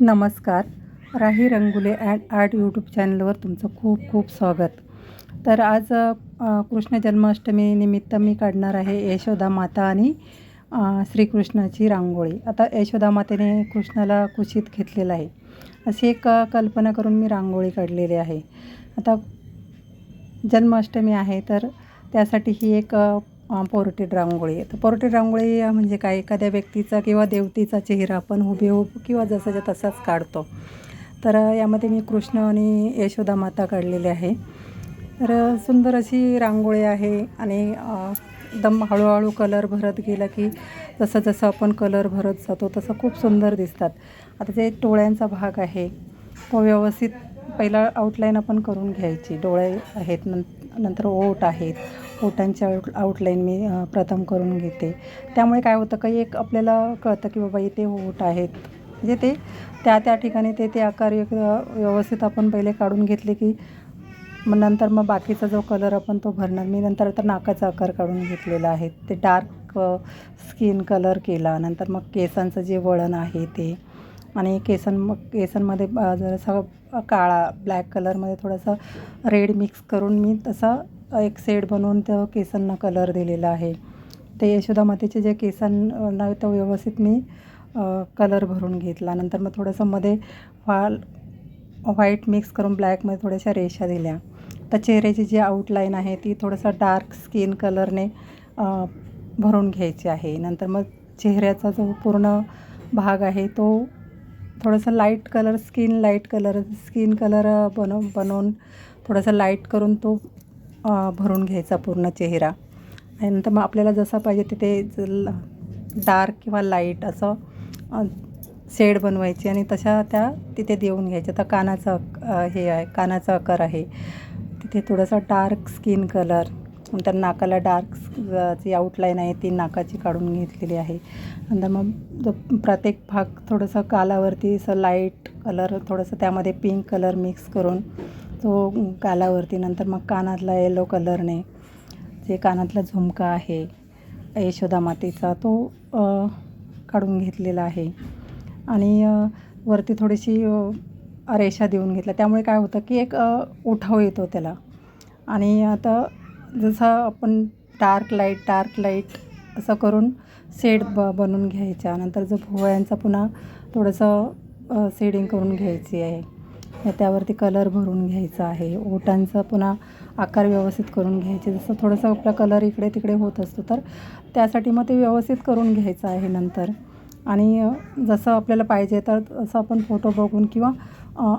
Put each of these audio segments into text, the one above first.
नमस्कार. Rahi Rangule and art YouTube चॅनलवर तुमचं खूप खूप स्वागत. तर आज कृष्ण जन्माष्टमी निमित्त मी काढणार आहे यशोदा माता आणि श्रीकृष्णाची रांगोळी. आता यशोदा मातेने कृष्णाला कुशीत घेतलेलं आहे. अशी एक कल्पना करून मी रांगोळी काढलेली आहे. आता जन्माष्टमी आहे तर त्यासाठी ही एक पोरटी रांगोळी. तर पोरटी रांगोळी म्हणजे काय? एखाद्या व्यक्तीचा किंवा देवतेचा चेहरा आपण हुबेहूब किंवा जसाच्या तसाच काढतो. तर यामध्ये मी कृष्ण आणि यशोदा माता काढलेली आहे. तर सुंदर अशी रांगोळी आहे आणि एकदम हळूहळू कलर भरत गेला की जसं जसं आपण कलर भरत जातो तसं खूप सुंदर दिसतात. आता जे डोळ्यांचा भाग आहे. तो व्यवस्थित पहिला आउटलाईन आपण करून घ्यायची. डोळे आहेत नं नंतर ओठ आहेत ओठांची आउट आउटलाईन मी प्रथम करून घेते. त्यामुळे काय होतं काही एक आपल्याला कळतं की बाबा इथे ओठ आहेत. म्हणजे ते त्या त्या ठिकाणी ते ते आकार एक व्यवस्थित आपण पहिले काढून घेतले की मग नंतर मग बाकीचा जो कलर आपण तो भरणार. मी नंतर तर नाकाचा आकार काढून घेतलेला आहे. ते डार्क स्किन कलर केला. नंतर मग केसांचं जे वळण आहे ते. आणि केसां मग केसांमध्ये जरासा काळा ब्लॅक कलरमध्ये थोडासा रेड मिक्स करून मी तसा एक सेट बनवून त्या केसांना कलर दिलेला आहे. ते यशोदा मातेचे जे केसांना तो व्यवस्थित मी कलर भरून घेतला. नंतर मग थोडंसं मध्ये फाल व्हाईट मिक्स करून ब्लॅकमध्ये थोड्याशा रेषा दिल्या. तर चेहऱ्याची जी आउटलाईन आहे ती थोडंसं डार्क स्किन कलरने भरून घ्यायची आहे. नंतर मग चेहऱ्याचा जो पूर्ण भाग आहे तो थोडंसं light colour skin light colour skin colour बनव बनवून थोडंसं लाइट करून तो भरून घ्यायचा पूर्ण चेहरा. आणि नंतर मग आपल्याला जसा पाहिजे तिथे डार्क किंवा लाइट असं शेड बनवायची आणि तशा त्या तिथे देऊन घ्यायच्या. तर कानाचा हे आहे कानाचा आकार आहे. तिथे थोडासा डार्क स्किन कलर नंतर नाकाला डार्क जी आउटलाईन आहे ती नाकाची काढून घेतलेली आहे. नंतर मग जो प्रत्येक भाग थोडंसं कालावरती असं लाइट कलर थोडंसं त्यामध्ये पिंक कलर मिक्स करून तो गालावरती नंतर मग कानातला येलो कलरने जे कानातला झुमका आहे यशोदा मातेचा तो काढून घेतलेला आहे. आणि वरती थोडीशी रेषा देऊन घेतल्या. त्यामुळे काय होतं की एक उठाव येतो त्याला. आणि आता जसं आपण डार्क लाइट डार्क लाइट असं करून सेड ब बनवून घ्यायच्या. नंतर जो भुवयांचा पुन्हा थोडंसं शेडिंग करून घ्यायची आहे. त्यावरती कलर भरून घ्यायचा आहे. ओटांचा पुन्हा आकार व्यवस्थित करून घ्यायचे. जसं थोडंसं आपला कलर इकडे तिकडे होत असतो तर त्यासाठी मग ते व्यवस्थित करून घ्यायचं आहे नंतर. आणि जसं आपल्याला पाहिजे तर असं आपण फोटो बघून किंवा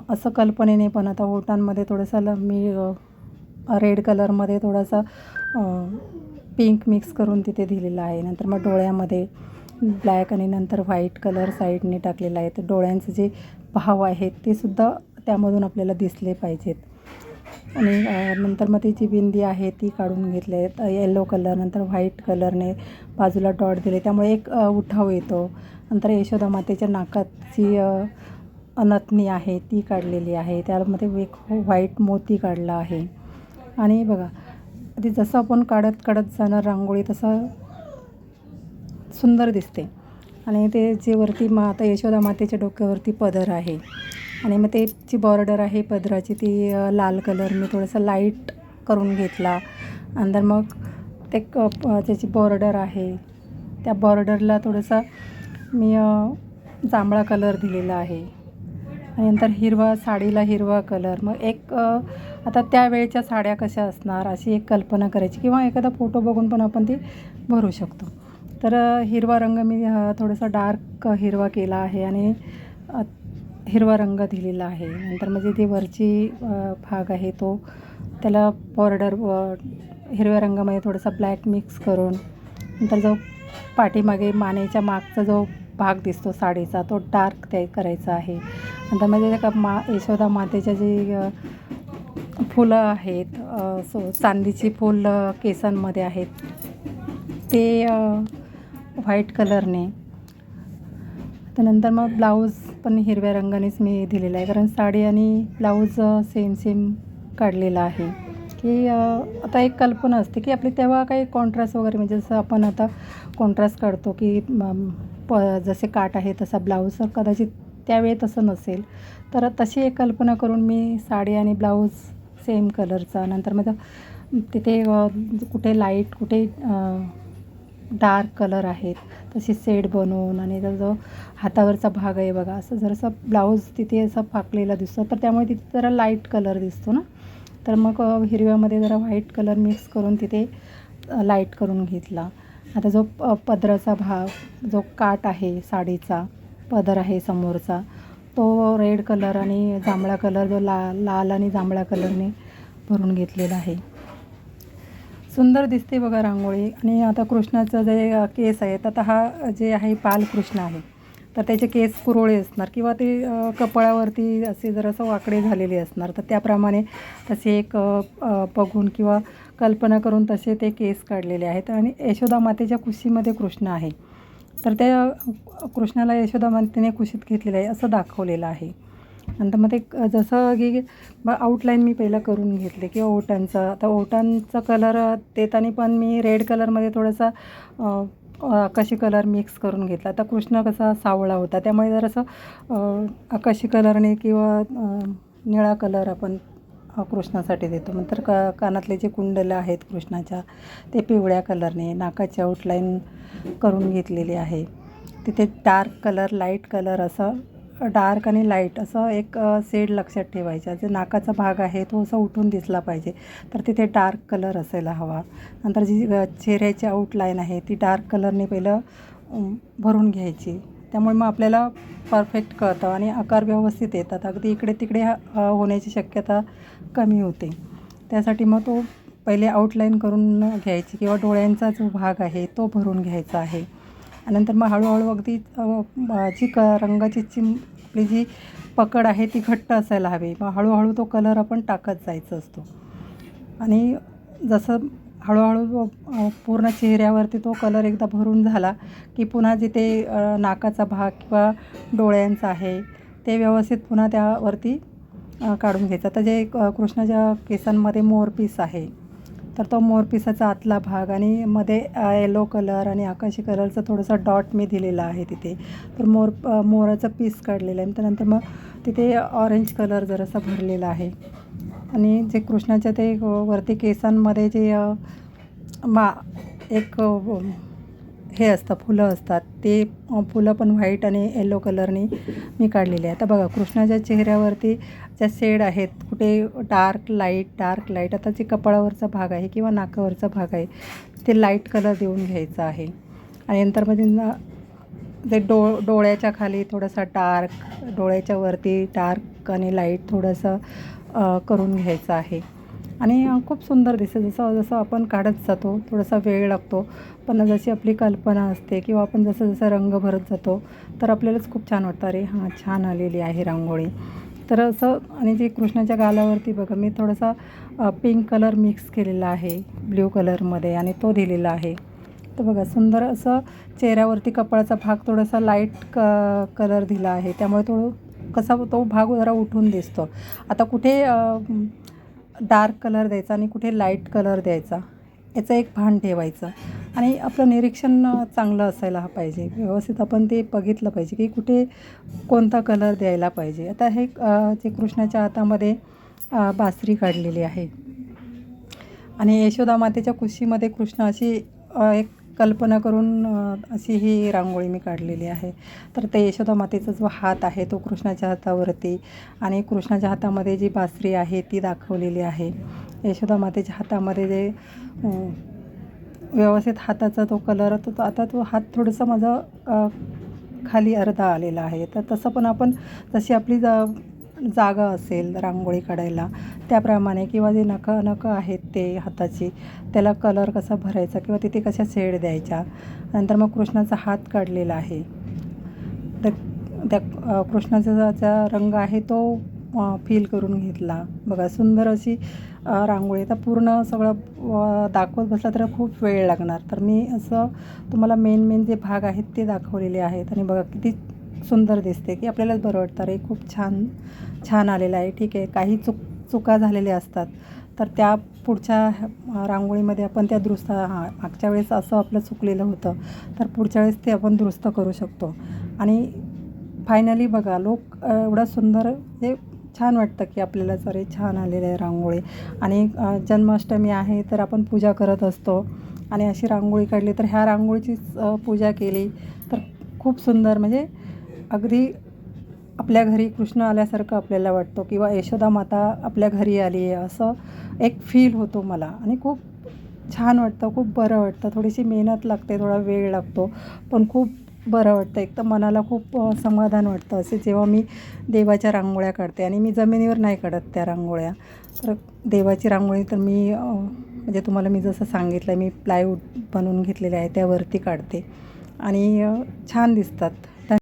असं कल्पनेने पण आता ओटांमध्ये थोडंसं मी रेड कलरमध्ये थोडासा पिंक मिक्स करून तिथे दिलेला आहे. नंतर मग डोळ्यामध्ये ब्लॅक आणि नंतर व्हाईट कलर साईडने टाकलेला आहे. तर डोळ्यांचे जे भाव आहेत ते सुद्धा त्यामधून आपल्याला दिसले पाहिजेत. आणि नंतर मग ती जी बिंदी आहे ती काढून घेतले. आहेत येलो कलर नंतर व्हाईट कलरने बाजूला डॉट दिले. त्यामुळे एक उठाव येतो. नंतर यशोदा मातेच्या नाकाची अनथनी आहे ती काढलेली आहे. त्यामध्ये एक व्हाईट मोती काढला आहे. आणि बघा ते जसं आपण काढत काढत जाणार रांगोळी तसं सुंदर दिसते. आणि ते जे वरती मा आता यशोदा मातेच्या डोक्यावरती पदर आहे. आणि मग ते जी बॉर्डर आहे पदराची ती लाल कलर. मी थोडंसं लाइट करून घेतला. नंतर मग ते क त्याची बॉर्डर आहे त्या बॉर्डरला थोडंसं मी जांभळा कलर दिलेला आहे. आणि नंतर हिरवा साडीला हिरवा कलर. मग एक आता त्यावेळेच्या साड्या कशा असणार अशी एक कल्पना करायची. किंवा एखादा फोटो बघून पण आपण ती भरू शकतो. तर हिरवा रंग मी थोडासा डार्क हिरवा केला आहे. आणि हिरवा रंग दिलेला आहे. नंतर म्हणजे ती वरची भाग आहे तो त्याला बॉर्डर हिरव्या रंगामध्ये थोडासा ब्लॅक मिक्स करून नंतर जो पाठीमागे मानेच्या मागचा जो भाग दिसतो साडीचा तो डार्क ते करायचा आहे. नंतर म्हणजे का मा यशोदा मातेच्या जी फुलं आहेत सो चांदीची फुल केसांमध्ये आहेत ते व्हाईट कलरने त्यानंतर मग ब्लाऊज पण हिरव्या रंगानेच मी दिलेला आहे. कारण साडी आणि ब्लाऊज सेम सेम काढलेला आहे. की आता एक कल्पना असते की आपली तेव्हा काही कॉन्ट्रास्ट वगैरे म्हणजे जसं आपण आता कॉन्ट्रास्ट काढतो की प जसे काट आहे तसा ब्लाऊज कदाचित त्यावेळी तसं नसेल. तर तशी एक कल्पना करून मी साडी आणि ब्लाऊज सेम कलरचा नंतर मग तिथे कुठे लाइट कुठे डार्क कलर आहेत. तशी सेट बनवून आणि त्याचा जो हातावरचा भाग आहे बघा असं जरासं ब्लाऊज तिथे असं फाकलेला दिसतो. तर त्यामुळे तिथे जरा लाइट कलर दिसतो ना. तर मग हिरव्यामध्ये जरा व्हाईट कलर मिक्स करून तिथे लाइट करून घेतला. आता जो प पदराचा भाग जो काठ आहे साडीचा पदर आहे समोरचा तो रेड कलर आणि जांभळा कलर जो ला लाल आणि जांभळा कलरने भरून घेतलेला आहे. सुंदर दिसते बघा रांगोळी. आणि आता कृष्णाचं जे केस आहे आता हा जे आहे बालकृष्ण आहे. तर त्याचे केस कुरोळे असणार किंवा ते कपाळावरती असे जरासं वाकडे झालेले असणार. तर त्याप्रमाणे तसे एक बघून किंवा कल्पना करून तसे ते केस काढलेले आहेत. आणि यशोदा मातेच्या कुशीमध्ये कृष्ण आहे. तर त्या कृष्णाला यशोदा मातेने कुशीत घेतलेलं आहे असं दाखवलेलं आहे. नंतर मग ते क- जसं की मग आउटलाईन मी पहिला करून घेतले किंवा ओटांचं आता ओटांचा कलर देताना पण मी रेड कलरमध्ये थोडासा आकाशी कलर मिक्स करून घेतला. आता कृष्ण कसा सावळा होता त्यामुळे जरासं आकाशी कलरने किंवा निळा कलर आपण कृष्णासाठी देतो. नंतर का कानातले जे कुंडलं आहेत कृष्णाच्या ते पिवळ्या कलरने नाकाची आउटलाईन करून घेतलेली आहे. तिथे डार्क कलर लाइट कलर असं डार्क आणि लाइट असं एक शेड लक्षात ठेवायचा. जे नाकाचा भाग आहे तो असा उठून दिसला पाहिजे. तर तिथे डार्क कलर असायला हवा. नंतर जी चेहऱ्याची आउटलाईन आहे ती डार्क कलरने पहिलं भरून घ्यायची. त्यामुळे मग आपल्याला परफेक्ट कळतं आणि आकार व्यवस्थित येतात. अगदी इकडे तिकडे होण्याची शक्यता कमी होते. त्यासाठी मग तो पहिले आउटलाईन करून घ्यायची किंवा डोळ्यांचा जो भाग आहे तो भरून घ्यायचा आहे. नंतर मग हळूहळू अगदी जी क रंगाची चिम आपली जी पकड आहे ती घट्ट असायला हवी. मग हळूहळू तो कलर आपण टाकत जायचं असतो. आणि जसं हळूहळू पूर्ण चेहऱ्यावरती तो कलर एकदा भरून झाला की पुन्हा जिथे नाकाचा भाग किंवा डोळ्यांचा आहे ते व्यवस्थित पुन्हा त्यावरती काढून घ्यायचं. तर जे क- कृष्णाच्या केसांमध्ये मोरपीस आहे तर तो मोरपिसाचा आतला भाग आणि मध्ये येलो कलर आणि आकाशी कलरचं थोडंसं डॉट मी दिलेला आहे तिथे. तर मोर मोराचा मोराचं पीस काढलेलं आहे. त्यानंतर मग तिथे ऑरेंज कलर जरासा भरलेला आहे. आणि जे कृष्णाच्या ते वरती केसांमध्ये जे मा एक हे असतं फुलं असतात. ते फुलं पण व्हाईट आणि येलो कलरनी मी काढलेले आहे. आता बघा कृष्णाच्या चेहऱ्यावरती ज्या शेड आहेत कुठे डार्क लाइट डार्क लाइट आता जे कपाळावरचा भाग आहे किंवा नाकावरचा भाग आहे ते लाइट कलर देऊन घ्यायचा आहे. आणि नंतर म्हणजे ते डो डोळ्याच्या खाली थोडासा डार्क डोळ्याच्या वरती डार्क आणि लाइट थोडंसं करून घ्यायचं आहे. आणि खूप सुंदर दिसतं. जसं जसं आपण काढत जातो थोडासा वेळ लागतो. पण जशी आपली कल्पना असते किंवा आपण जसं जसं रंग भरत जातो तर आपल्यालाच खूप छान वाटतं. अरे हां छान आलेली आहे रांगोळी. तर असं आणि जे कृष्णाच्या गालावरती बघा मी थोडासा पिंक कलर मिक्स केलेला आहे ब्ल्यू कलरमध्ये आणि तो दिलेला आहे. तर बघा सुंदर असं चेहऱ्यावरती कपाळाचा भाग थोडासा लाइट क कलर दिला आहे. त्यामुळे तो कसा तो भाग जरा उठून दिसतो. आता कुठे डार्क कलर द्यायचा आणि कुठे लाइट कलर द्यायचा याचं एक भान ठेवायचं. आणि आपलं निरीक्षण चांगलं असायला पाहिजे. व्यवस्थित आपण ते बघितलं पाहिजे की कुठे कोणता कलर द्यायला पाहिजे. आता हे जे कृष्णाच्या हातामध्ये बासरी काढलेली आहे. आणि यशोदा मातेच्या कुशीमध्ये कृष्ण अशी एक कल्पना करून अशी ही रांगोळी मी काढलेली आहे. तर ते यशोदा मातेचा जो हात आहे तो कृष्णाच्या हातावरती आणि कृष्णाच्या हातामध्ये जी बासरी आहे ती दाखवलेली आहे. यशोदा मातेच्या हातामध्ये जे व्यवस्थित हाताचा तो कलर तो तो- आता तो हात थोडंसं माझा खाली अर्धा आलेला आहे. तर तसं पण आपण जशी आपली जा जागा असेल रांगोळी काढायला त्याप्रमाणे किंवा जे नखं नखं आहेत ते हाताची त्याला कलर कसा भरायचा किंवा तिथे कशा शेड द्यायच्या. नंतर मग कृष्णाचा हात काढलेला आहे. तर त्या कृष्णाचा ज्या रंग आहे तो फील करून घेतला. बघा सुंदर अशी रांगोळी. आता पूर्ण सगळं दाखवत बसला तर खूप वेळ लागणार. तर मी असं तुम्हाला मेन मेन जे भाग आहेत ते दाखवलेले आहेत. आणि बघा किती सुंदर दिसते की आपल्यालाच बरं वाटतं. अरे खूप छान छान आलेलं आहे. ठीक आहे काही चुक चुका झालेल्या असतात. तर त्या पुढच्या रांगोळीमध्ये आपण त्या दुरुस्त हां मागच्या वेळेस असं आपलं चुकलेलं होतं. तर पुढच्या वेळेस ते आपण दुरुस्त करू शकतो. आणि फायनली बघा लोक एवढं सुंदर हे छान वाटतं की आपल्याला अरे छान आलेलं आहे रांगोळी. आणि जन्माष्टमी आहे तर आपण पूजा करत असतो. आणि अशी रांगोळी काढली तर ह्या रांगोळीचीच पूजा केली तर खूप सुंदर. म्हणजे अगदी आपल्या घरी कृष्ण आल्यासारखं आपल्याला वाटतो किंवा यशोदा माता आपल्या घरी आली आहे असं एक फील होतो मला. आणि खूप छान वाटतं खूप बरं वाटतं. थोडीशी मेहनत लागते थोडा वेळ लागतो पण खूप बरं वाटतं. एक तर मनाला खूप समाधान वाटतं असे जेव्हा मी देवाच्या रांगोळ्या काढते आणि मी जमिनीवर नाही काढत त्या रांगोळ्या. तर देवाची रांगोळी तर मी म्हणजे तुम्हाला मी जसं सांगितलं मी प्लायवूड बनवून घेतलेले आहे त्यावरती काढते. आणि छान दिसतात.